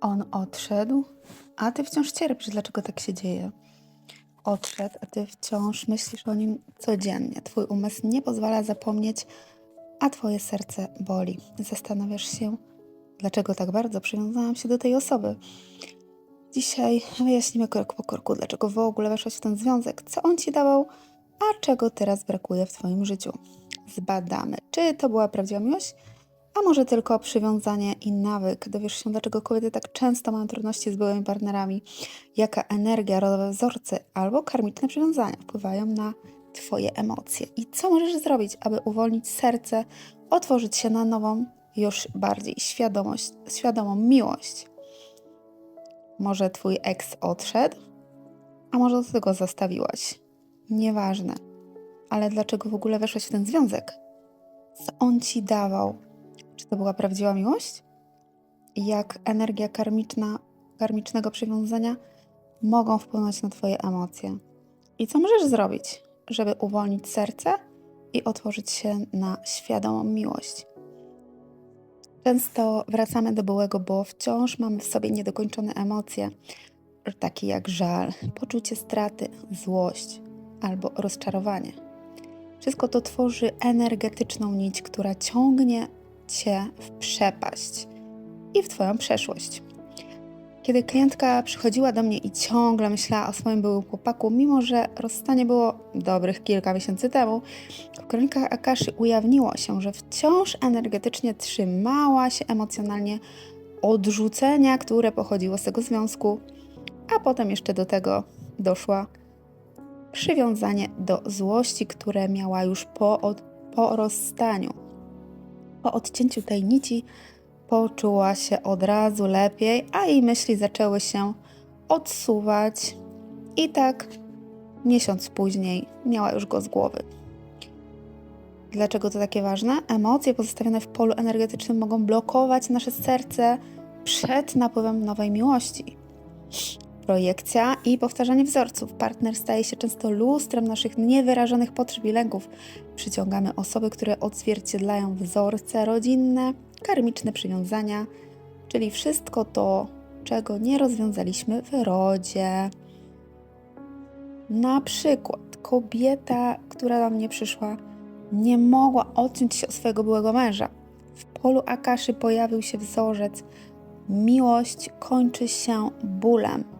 On odszedł, a ty wciąż cierpisz. Dlaczego tak się dzieje? Odszedł, a ty wciąż myślisz o nim codziennie. Twój umysł nie pozwala zapomnieć, a twoje serce boli. Zastanawiasz się, dlaczego tak bardzo przywiązałam się do tej osoby. Dzisiaj wyjaśnimy krok po kroku, dlaczego w ogóle weszłaś w ten związek, co on ci dawał, a czego teraz brakuje w twoim życiu. Zbadamy, czy to była prawdziwa miłość, a może tylko przywiązanie i nawyk. Dowiesz się, dlaczego kobiety tak często mają trudności z byłymi partnerami, jaka energia, rodowe wzorce albo karmiczne przywiązania wpływają na Twoje emocje i co możesz zrobić, aby uwolnić serce, otworzyć się na nową, już bardziej świadomość, świadomą miłość. Może Twój ex odszedł, a może do tego zastawiłaś. Nieważne. Ale dlaczego w ogóle weszłaś w ten związek? Co on ci dawał? Czy to była prawdziwa miłość? Jak energia karmiczna, karmicznego przywiązania mogą wpłynąć na Twoje emocje? I co możesz zrobić, żeby uwolnić serce i otworzyć się na świadomą miłość? Często wracamy do byłego, bo wciąż mamy w sobie niedokończone emocje, takie jak żal, poczucie straty, złość albo rozczarowanie. Wszystko to tworzy energetyczną nić, która ciągnie cię w przepaść i w Twoją przeszłość. Kiedy klientka przychodziła do mnie i ciągle myślała o swoim byłym chłopaku, mimo że rozstanie było dobrych kilka miesięcy temu, w kronikach Akaszy ujawniło się, że wciąż energetycznie trzymała się emocjonalnie odrzucenia, które pochodziło z tego związku, a potem jeszcze do tego doszła przywiązanie do złości, które miała już po, od, po rozstaniu. Po odcięciu tej nici poczuła się od razu lepiej, a jej myśli zaczęły się odsuwać. I tak miesiąc później miała już go z głowy. Dlaczego to takie ważne? Emocje pozostawione w polu energetycznym mogą blokować nasze serce przed napływem nowej miłości. Projekcja i powtarzanie wzorców. Partner staje się często lustrem naszych niewyrażonych potrzeb i lęków. Przyciągamy osoby, które odzwierciedlają wzorce rodzinne, karmiczne przywiązania, czyli wszystko to, czego nie rozwiązaliśmy w rodzie. Na przykład kobieta, która do mnie przyszła, nie mogła odciąć się od swojego byłego męża. W polu Akaszy pojawił się wzorzec. Miłość kończy się bólem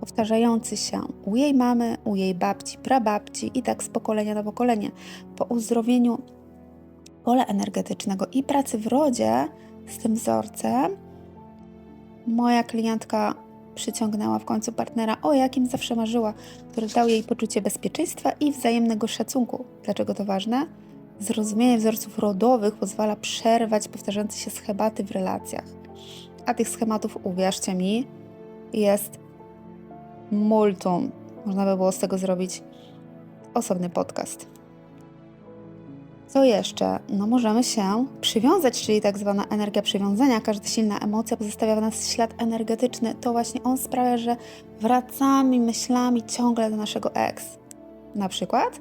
powtarzający się u jej mamy, u jej babci, prababci i tak z pokolenia na pokolenie. Po uzdrowieniu pola energetycznego i pracy w rodzie z tym wzorcem, moja klientka przyciągnęła w końcu partnera, o jakim zawsze marzyła, który dał jej poczucie bezpieczeństwa i wzajemnego szacunku. Dlaczego to ważne? Zrozumienie wzorców rodowych pozwala przerwać powtarzające się schematy w relacjach. A tych schematów, uwierzcie mi, jest multum. Można by było z tego zrobić osobny podcast. Co jeszcze? No możemy się przywiązać, czyli tak zwana energia przywiązania. Każda silna emocja pozostawia w nas ślad energetyczny. To właśnie on sprawia, że wracamy myślami ciągle do naszego ex. Na przykład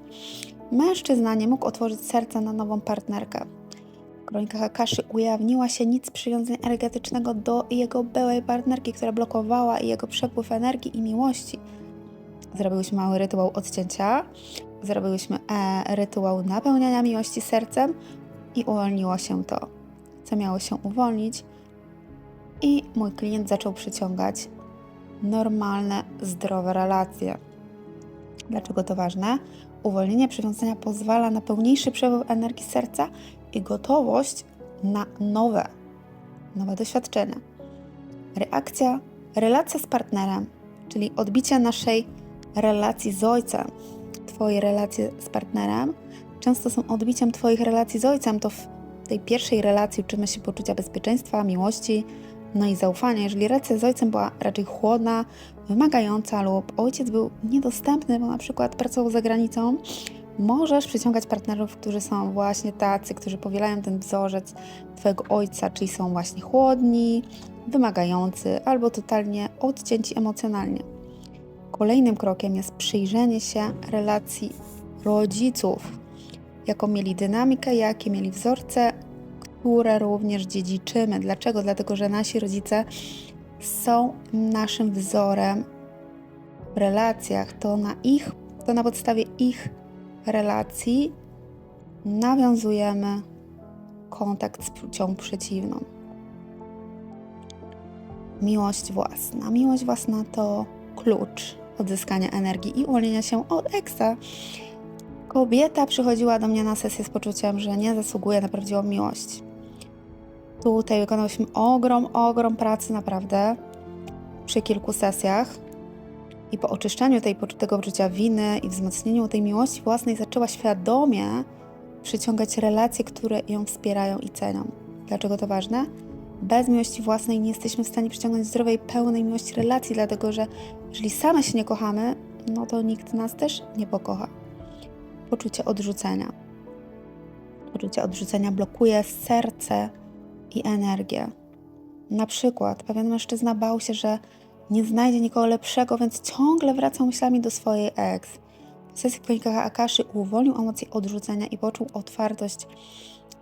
mężczyzna nie mógł otworzyć serca na nową partnerkę. W kronikach Akaszy ujawniła się nic przywiązania energetycznego do jego byłej partnerki, która blokowała jego przepływ energii i miłości. Zrobiłyśmy mały rytuał odcięcia, zrobiłyśmy e, rytuał napełniania miłości sercem i uwolniło się to, co miało się uwolnić. I mój klient zaczął przyciągać normalne, zdrowe relacje. Dlaczego to ważne? Uwolnienie przywiązania pozwala na pełniejszy przepływ energii serca i gotowość na nowe, nowe doświadczenia. Reakcja, relacja z partnerem, czyli odbicie naszej relacji z ojcem, Twoje relacje z partnerem, często są odbiciem Twoich relacji z ojcem. To w tej pierwszej relacji uczymy się poczucia bezpieczeństwa, miłości, no i zaufania. Jeżeli relacja z ojcem była raczej chłodna, wymagająca lub ojciec był niedostępny, bo na przykład pracował za granicą, możesz przyciągać partnerów, którzy są właśnie tacy, którzy powielają ten wzorzec Twojego ojca, czyli są właśnie chłodni, wymagający albo totalnie odcięci emocjonalnie. Kolejnym krokiem jest przyjrzenie się relacji rodziców, jaką mieli dynamikę, jakie mieli wzorce, które również dziedziczymy. Dlaczego? Dlatego, że nasi rodzice są naszym wzorem w relacjach, to na ich, to na podstawie ich relacji nawiązujemy kontakt z płcią przeciwną. Miłość własna. Miłość własna to klucz odzyskania energii i uwolnienia się od eksa. Kobieta przychodziła do mnie na sesję z poczuciem, że nie zasługuje na prawdziwą miłość. Tutaj wykonałyśmy ogrom, ogrom pracy naprawdę przy kilku sesjach. I po oczyszczaniu tej, tego poczucia winy i wzmocnieniu tej miłości własnej zaczęła świadomie przyciągać relacje, które ją wspierają i cenią. Dlaczego to ważne? Bez miłości własnej nie jesteśmy w stanie przyciągnąć zdrowej, pełnej miłości relacji, dlatego że jeżeli same się nie kochamy, no to nikt nas też nie pokocha. Poczucie odrzucenia. Poczucie odrzucenia blokuje serce i energię. Na przykład pewien mężczyzna bał się, że nie znajdzie nikogo lepszego, więc ciągle wracał myślami do swojej ex. W sesji kronikach Akaszy uwolnił emocje odrzucenia i poczuł otwartość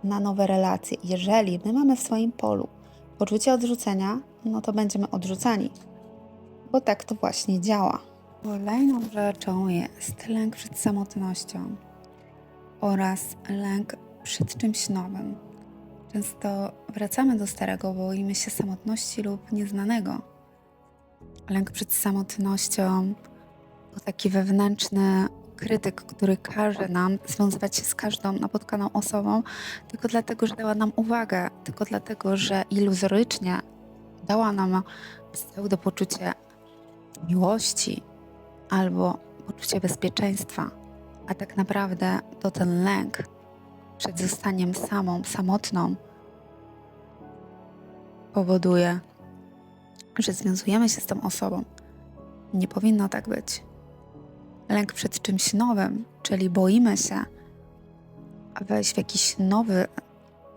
na nowe relacje. Jeżeli my mamy w swoim polu poczucie odrzucenia, no to będziemy odrzucani, bo tak to właśnie działa. Kolejną rzeczą jest lęk przed samotnością oraz lęk przed czymś nowym. Często wracamy do starego, bo boimy się samotności lub nieznanego. Lęk przed samotnością to taki wewnętrzny krytyk, który każe nam związywać się z każdą napotkaną osobą, tylko dlatego, że dała nam uwagę, tylko dlatego, że iluzorycznie dała nam pseudo poczucie miłości albo poczucie bezpieczeństwa, a tak naprawdę to ten lęk przed zostaniem samą, samotną powoduje, że związujemy się z tą osobą. Nie powinno tak być. Lęk przed czymś nowym, czyli boimy się wejść w jakiś nowy,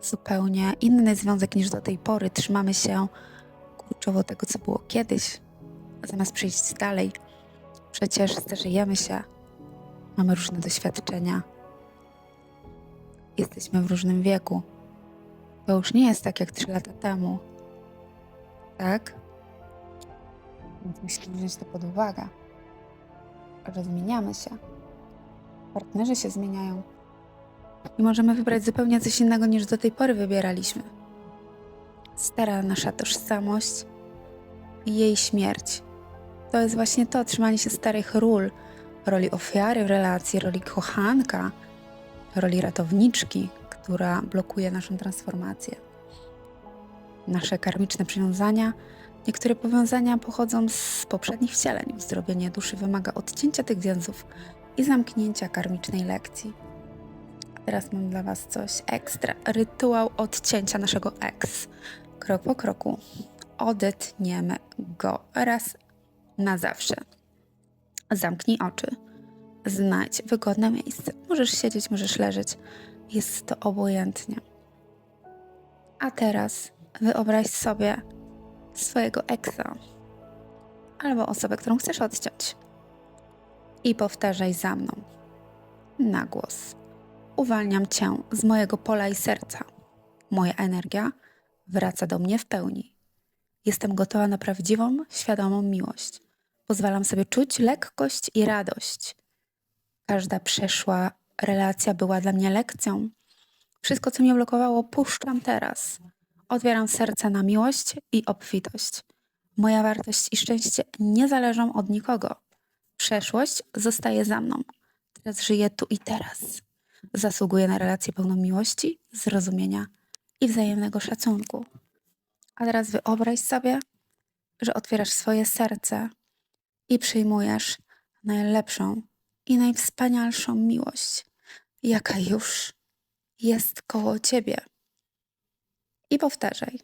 zupełnie inny związek niż do tej pory. Trzymamy się kurczowo tego, co było kiedyś, zamiast przejść dalej. Przecież starzejemy się, mamy różne doświadczenia, jesteśmy w różnym wieku. To już nie jest tak jak trzy lata temu. Tak? Więc musimy wziąć to pod uwagę, że zmieniamy się. Partnerzy się zmieniają. I możemy wybrać zupełnie coś innego niż do tej pory wybieraliśmy. Stara nasza tożsamość i jej śmierć. To jest właśnie to, trzymanie się starych ról, roli ofiary w relacji, roli kochanka, roli ratowniczki, która blokuje naszą transformację. Nasze karmiczne przywiązania, niektóre powiązania pochodzą z poprzednich wcieleń. Zdrowienie duszy wymaga odcięcia tych więzów i zamknięcia karmicznej lekcji. A teraz mam dla Was coś ekstra. Rytuał odcięcia naszego ex. Krok po kroku odetniemy go raz na zawsze. Zamknij oczy. Znajdź wygodne miejsce. Możesz siedzieć, możesz leżeć. Jest to obojętnie. A teraz wyobraź sobie swojego eksa albo osobę, którą chcesz odciąć. I powtarzaj za mną. Na głos. Uwalniam cię z mojego pola i serca. Moja energia wraca do mnie w pełni. Jestem gotowa na prawdziwą, świadomą miłość. Pozwalam sobie czuć lekkość i radość. Każda przeszła relacja była dla mnie lekcją. Wszystko, co mnie blokowało, puszczam teraz. Otwieram serce na miłość i obfitość. Moja wartość i szczęście nie zależą od nikogo. Przeszłość zostaje za mną. Teraz żyję tu i teraz. Zasługuję na relację pełną miłości, zrozumienia i wzajemnego szacunku. A teraz wyobraź sobie, że otwierasz swoje serce i przyjmujesz najlepszą i najwspanialszą miłość, jaka już jest koło ciebie. I powtarzaj.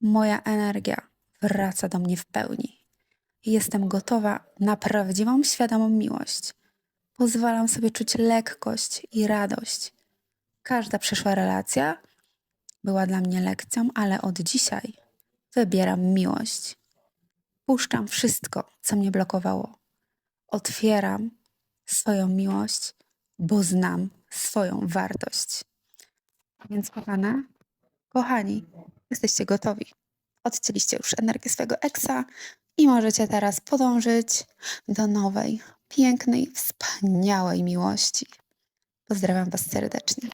Moja energia wraca do mnie w pełni. Jestem gotowa na prawdziwą, świadomą miłość. Pozwalam sobie czuć lekkość i radość. Każda przyszła relacja była dla mnie lekcją, ale od dzisiaj wybieram miłość. Puszczam wszystko, co mnie blokowało. Otwieram swoją miłość, bo znam swoją wartość. Więc, kochane, kochani, jesteście gotowi. odcięliście już energię swojego eksa i możecie teraz podążyć do nowej, pięknej, wspaniałej miłości. Pozdrawiam Was serdecznie.